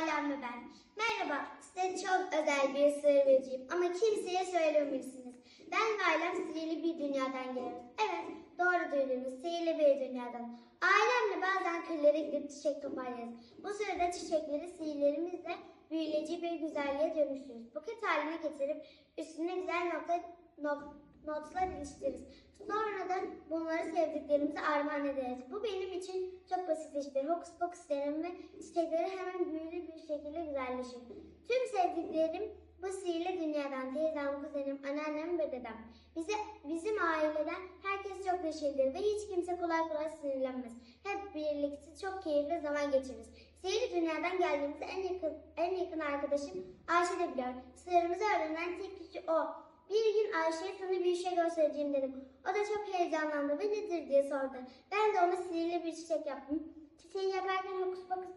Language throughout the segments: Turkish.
ailem ve ben. Merhaba, size çok özel bir sır vereceğim ama kimseye söylememelisiniz. Ben ve ailem sihirli bir dünyadan geliyoruz. Evet, doğru duydunuz, sihirli bir dünyadan. Ailemle bazen kırlara gidip çiçek toplarız. Bu sırada çiçekleri sihirlerimizle büyüleyici bir güzelliğe dönüştürürüz. Buket haline getirip üstüne güzel nokta, nok- notlar iliştiririz. Sonra bunları sevdiklerimize armağan ederiz. Bu benim için çok basit iştir. Hokus pokus derim ve çiçekleri hemen büyülü bir şekilde güzelleşir. Tüm sevdiklerim bu sihirli dünyadan teyzem, kuzenim, anneannem ve dedem. Bize, bizim aileden herkes çok neşelidir ve hiç kimse kolay kolay sinirlenmez. Hep birlikte çok keyifli zaman geçiririz. Sihirli dünyadan geldiğimizde en yakın, en yakın arkadaşım Ayşe de biliyor. Sırrımızı öğrenen tek kişi o. Bir gün Ayşe'ye sana bir şey göstereceğim dedim. O da çok heyecanlandı ve nedir diye sordu. Ben de ona sihirli bir çiçek yaptım. Çiçeği yaparken hokus pokus,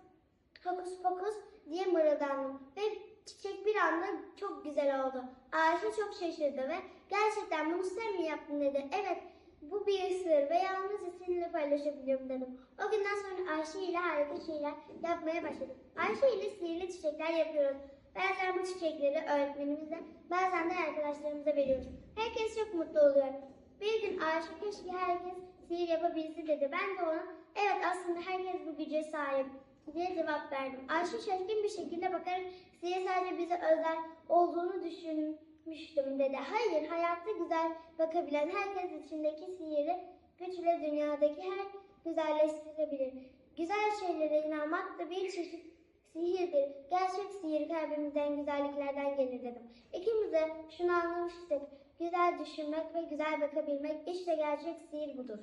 hokus pokus diye mırıldandım. Ve çiçek bir anda çok güzel oldu. Ayşe çok şaşırdı ve gerçekten bunu sen mi yaptın dedi. Evet bu bir sır ve yalnızca seninle paylaşabiliyorum dedim. O günden sonra Ayşe ile harika şeyler yapmaya başladım. Ayşe ile sihirli çiçekler yapıyoruz. Bazen bu çiçekleri öğretmenimize, bazen de arkadaşlarımıza veriyoruz. Herkes çok mutlu oluyor. Bir gün Ayşe keşke herkes sihir yapabilse dedi. Ben de ona evet aslında herkes bu güce sahip diye cevap verdim. Ayşe şaşkın bir şekilde bakarak sihir sadece bize özel olduğunu düşünmüştüm dedi. Hayır hayatta güzel bakabilen herkes içindeki sihiri güçle dünyadaki her güzelleştirebilir. Güzel şeylere inanmak da bir çeşit sihirdir. Gerçek sihir kalbimizden güzelliklerden gelir dedim. İkimiz de şunu anlamıştık. Güzel düşünmek ve güzel bakabilmek işte gerçek sihir budur.